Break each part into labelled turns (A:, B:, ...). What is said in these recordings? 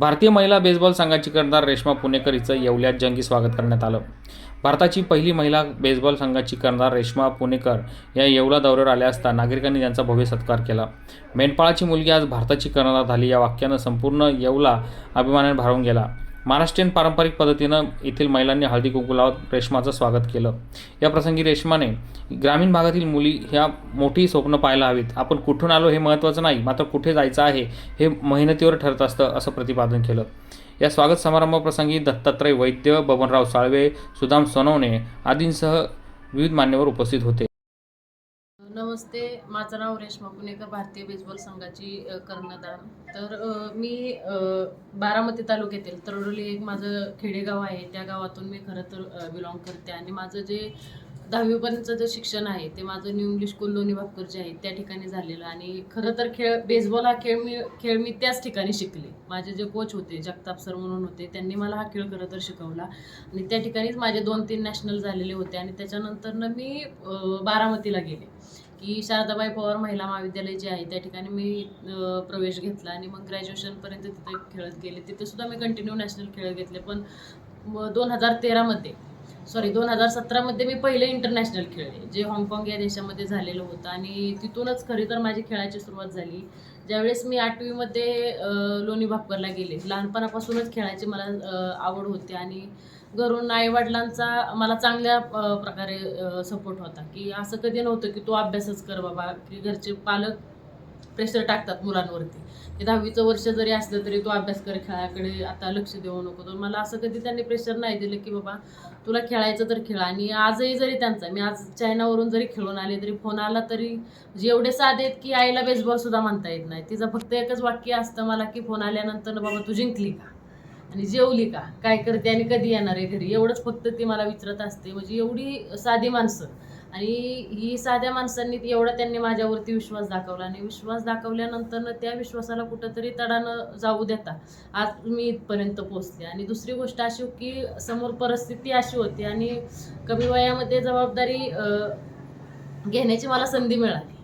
A: भारतीय महिला बेसबॉल संघाची कर्णधार रेश्मा पुणेकर हिचं येवल्यात जंगी स्वागत करण्यात आलं. भारताची पहिली महिला बेसबॉल संघाची कर्णधार रेश्मा पुणेकर या येवला दौऱ्यावर आल्या असता नागरिकांनी त्यांचा भव्य सत्कार केला. मेंढपाळाची मुलगी आज भारताची कर्णधार झाली या वाक्यानं संपूर्ण येवला अभिमानाने भारून गेला. महाराष्ट्रीयन पारंपरिक पद्धतीनं येथील महिलांनी हळदी कुंकू लावत रेश्माचं स्वागत केलं. या प्रसंगी रेश्माने ग्रामीण भागातील मुली ह्या मोठी स्वप्न पाहायला हवीत. आपण कुठून आलो हे महत्त्वाचं नाही मात्र कुठे जायचं आहे हे मेहनतीवर ठरत असतं असं प्रतिपादन केलं. या स्वागत समारंभप्रसंगी दत्तात्रय वैद्य बबनराव साळवे सुदाम सोनवणे आदींसह विविध मान्यवर उपस्थित होते.
B: नमस्ते माझं नाव रेश्मा पुणेकर भारतीय बेसबॉल संघाची कर्णधार. तर मी बारामती तालुक्यातील तरडोली एक माझं खेडेगाव आहे. त्या गावातून मी खरं तर बिलॉंग करते. आणि माझं जे दहावीपर्यंतचं जे शिक्षण आहे ते माझं न्यू इंग्लिश स्कूल लोणी भापकर जे आहे त्या ठिकाणी झालेलं. आणि खरं तर खेळ बेसबॉल हा खेळ मी खेळ मी त्याच ठिकाणी शिकले. माझे जे कोच होते जगताप सर म्हणून होते त्यांनी मला हा खेळ खरं तर शिकवला. आणि त्या ठिकाणीच माझे दोन तीन नॅशनल झालेले होते. आणि त्याच्यानंतरनं मी बारामतीला गेले. की शारदाबाई पवार महिला महाविद्यालय जे आहे त्या ठिकाणी मी प्रवेश घेतला. आणि मग ग्रॅज्युएशनपर्यंत तिथे खेळत गेले. तिथे सुद्धा मी कंटिन्यू नॅशनल खेळ घेतले. पण दोन हजार तेरामध्ये सॉरी दोन हजार सतरामध्ये मी पहिले इंटरनॅशनल खेळले जे हाँगकाँग या देशामध्ये झालेलं होतं. आणि तिथूनच खरी तर माझी खेळाची सुरुवात झाली. ज्यावेळेस मी आठवीमध्ये लोणी भापकरला गेले. लहानपणापासूनच खेळायची मला आवड होती. आणि घरून आईवडिलांचा मला चांगल्या प्रकारे सपोर्ट होता की असं कधी नव्हतं की तू अभ्यासच कर बाबा की घरचे पालक प्रेशर टाकतात मुलांवरती. की दहावीचं वर्ष जरी असलं तरी तू अभ्यास कर खेळाकडे आता लक्ष देऊ नको. तर मला असं कधी त्यांनी प्रेशर नाही दिलं की बाबा तुला खेळायचं तर खेळा. आणि आजही जरी त्यांचा मी आज चायनावरून जरी खेळून आले तरी फोन आला तरी एवढे साधे आहेत की आईला बेसबॉल सुद्धा म्हणता येत नाही. तिचं फक्त एकच वाक्य असतं मला की फोन आल्यानंतर बाबा तू जिंकली का? आणि जेवली का? काय करते आणि कधी येणार आहे घरी? एवढंच फक्त ती मला विचारत असते. म्हणजे एवढी साधी माणसं. आणि ही साध्या माणसांनी ती- एवढा त्यांनी माझ्यावरती विश्वास दाखवला. आणि विश्वास दाखवल्यानंतर त्या विश्वासाला कुठंतरी तडानं जाऊ देता. आज मी इथपर्यंत पोहोचले. आणि दुसरी गोष्ट अशी की समोर परिस्थिती अशी होती आणि कमी वयामध्ये जबाबदारी घेण्याची मला संधी मिळाली.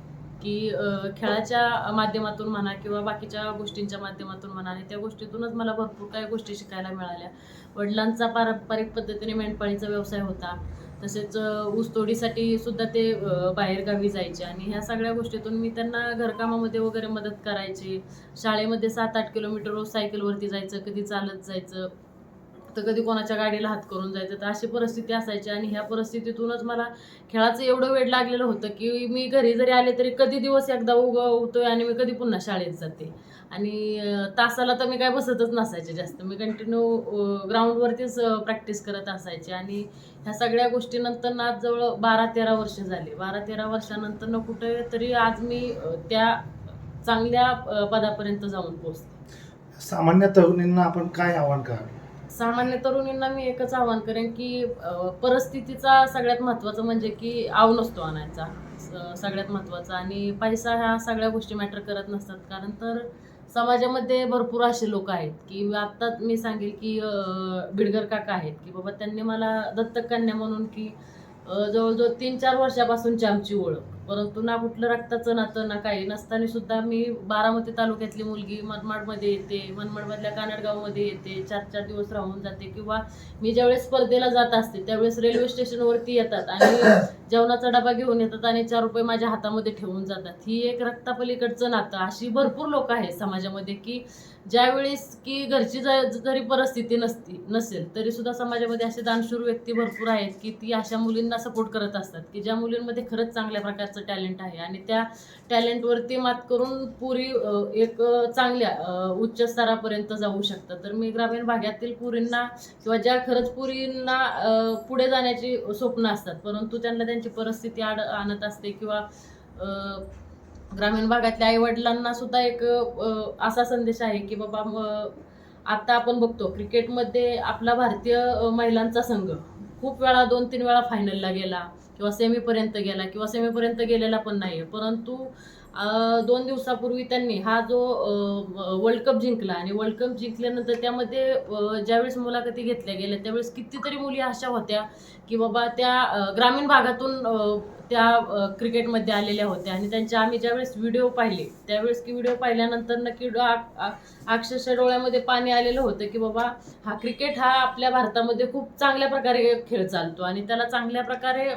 B: की खेळाच्या माध्यमातून म्हणा किंवा बाकीच्या गोष्टींच्या माध्यमातून म्हणा आणि त्या गोष्टीतूनच मला भरपूर काही गोष्टी शिकायला मिळाल्या. वडिलांचा पारंपरिक पद्धतीने मेंढपाळीचा व्यवसाय होता. तसेच ऊसतोडीसाठी सुद्धा ते बाहेरगावी जायचे आणि ह्या सगळ्या गोष्टीतून मी त्यांना घरकामामध्ये वगैरे मदत करायची. शाळेमध्ये सात आठ किलोमीटर रोज सायकलवरती जायचं कधी चालत जायचं. तर कधी कोणाच्या गाडीला हात करून जायचं तर अशी परिस्थिती असायची आणि ह्या परिस्थितीतूनच मला खेळाचं एवढं वेळ लागलेलं होतं की मी घरी जरी आले तरी कधी दिवस एकदा उगवतोय आणि मी कधी पुन्हा शाळेत जाते. आणि तासाला तर मी काय बसतच नसायचे जास्त. मी कंटिन्यू ग्राउंडवरतीच प्रॅक्टिस करत असायचे. आणि ह्या सगळ्या गोष्टीनंतर ना आज जवळ बारा तेरा वर्ष झाले. बारा तेरा वर्षानंतर ना कुठे तरी आज मी त्या चांगल्या पदापर्यंत जाऊन पोचते
C: सामान्य तरुणींना आपण काय आव्हान करावे
B: सामान्य तरुणींना मी एकच आवाहन करेन की परिस्थितीचा सगळ्यात महत्त्वाचं म्हणजे की आव नसतो आणायचा. स- सगळ्यात महत्त्वाचा. आणि पैसा ह्या सगळ्या गोष्टी मॅटर करत नसतात. कारण तर समाजामध्ये भरपूर असे लोक आहेत की आत्ता मी सांगेल की बिडगर काका आहेत की बाबा त्यांनी मला दत्तक कन्या म्हणून की जवळजवळ तीन चार वर्षापासूनची आमची ओळख. परंतु ना कुठलं रक्ताचं नातं ना काही. नसताना सुद्धा मी बारामती तालुक्यातली मुलगी मनमाडमध्ये येते मनमाडमधल्या कानडगावमध्ये येते चार चार दिवस राहून जाते. किंवा मी ज्यावेळेस स्पर्धेला जात असते त्यावेळेस रेल्वे स्टेशनवरती येतात आणि जेवणाचा डबा घेऊन येतात आणि चार रुपये माझ्या हातामध्ये ठेवून जातात. ही एक रक्तापलीकडचं नातं. अशी भरपूर लोक आहेत समाजामध्ये की ज्यावेळेस की घरची ज- जरी परिस्थिती नसती नसेल तरी सुद्धा समाजामध्ये असे दानशूर व्यक्ती भरपूर आहेत की ती अशा मुलींना सपोर्ट करत असतात की ज्या मुलींमध्ये खरंच चांगल्या प्रकारचं टॅलेंट आहे. आणि त्या टॅलेंटवरती मात करून पुरी एक चांगल्या उच्च स्तरापर्यंत जाऊ शकतात. तर मी ग्रामीण भागातील पुरींना किंवा ज्या खरंच पुरींना पुढे जाण्याची स्वप्न असतात परंतु त्यांना त्यांची परिस्थिती आड आणत असते किंवा ग्रामीण भागातल्या आईवडिलांना सुद्धा एक असा संदेश आहे की बाबा आता आपण बघतो क्रिकेटमध्ये आपला भारतीय महिलांचा संघ खूप वेळा दोन तीन वेळा फायनलला गेला. किंवा सेमीपर्यंत गेला किंवा सेमीपर्यंत गेलेला पण नाही परंतु दोन दिवसापूर्वी त्यांनी हा जो वर्ल्ड कप जिंकला आणि वर्ल्ड कप जिंकल्यानंतर त्यामध्ये ज्यावेळेस मुलाखती घेतल्या गेल्या त्यावेळेस कितीतरी मुली अशा होत्या की बाबा त्या ग्रामीण भागातून त्या क्रिकेटमध्ये आलेल्या होत्या. आणि त्यांचे आम्ही ज्यावेळेस व्हिडिओ पाहिले त्यावेळेस की व्हिडिओ पाहिल्यानंतर नक्की डो- आ- अक्षरशः डोळ्यामध्ये पाणी आलेलं होतं की बाबा हा क्रिकेट हा आपल्या भारतामध्ये खूप चांगल्या प्रकारे खेळ चालतो. आणि त्याला चांगल्या प्रकारे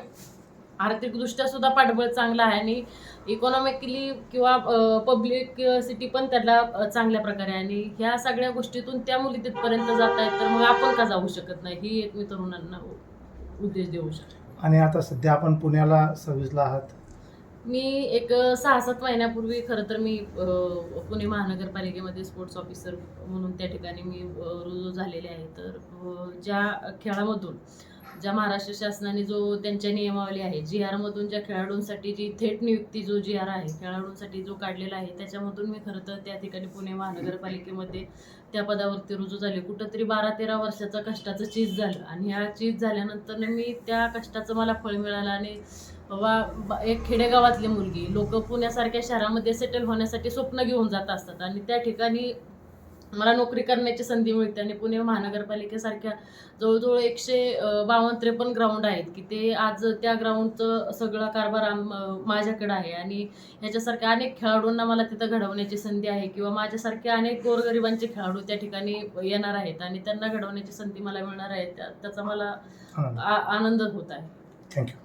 B: आर्थिकदृष्ट्या सुद्धा पाठबळ चांगलं आहे आणि इकॉनॉमिकली किंवा पब्लिक सिटी पण त्याला चांगल्या प्रकारे आहे. आणि ह्या सगळ्या गोष्टीतून त्या मुली तिथपर्यंत जात आहेत तर मग आपण का जाऊ शकत नाही? ही एक मी तरुणांना उद्देश देऊ शकतो.
C: आणि आता सध्या आपण पुण्याला सर्व्हिसला आहात.
B: मी एक सहा सात महिन्यापूर्वी खरं तर मी पुणे महानगरपालिकेमध्ये स्पोर्ट्स ऑफिसर म्हणून त्या ठिकाणी मी रुजू झालेले आहे. तर ज्या खेळामधून ज्या महाराष्ट्र शासनाने जो त्यांच्या नियमावली आहे जी आरमधून ज्या खेळाडूंसाठी जी थेट नियुक्ती जो जी आर आहे खेळाडूंसाठी जो काढलेला आहे त्याच्यामधून मी खरं तर त्या ठिकाणी पुणे महानगरपालिकेमध्ये त्या पदावरती रुजू झाले. कुठंतरी बारा तेरा वर्षाचं कष्टाचं चीज झालं आणि ह्या चीज झाल्यानंतर मी त्या कष्टाचं मला फळ मिळालं आणि बाबा एक खेडेगावातली मुलगी लोक पुण्यासारख्या शहरामध्ये सेटल होण्यासाठी स्वप्न घेऊन जात असतात आणि त्या ठिकाणी मला नोकरी करण्याची संधी मिळते आणि पुणे महानगरपालिकेसारख्या जवळजवळ एकशे बावन्न त्रेपन्न ग्राउंड आहेत की ते आज त्या ग्राउंडचं सगळा कारभार आम- माझ्याकडे आहे. आणि ह्याच्यासारख्या अनेक खेळाडूंना मला तिथं घडवण्याची संधी आहे किंवा माझ्यासारखे अनेक गोरगरिबांचे खेळाडू त्या ठिकाणी येणार आहेत आणि त्यांना घडवण्याची संधी मला मिळणार आहे. त्या- त्याचा मला आनंद होत आहे.
C: थँक्यू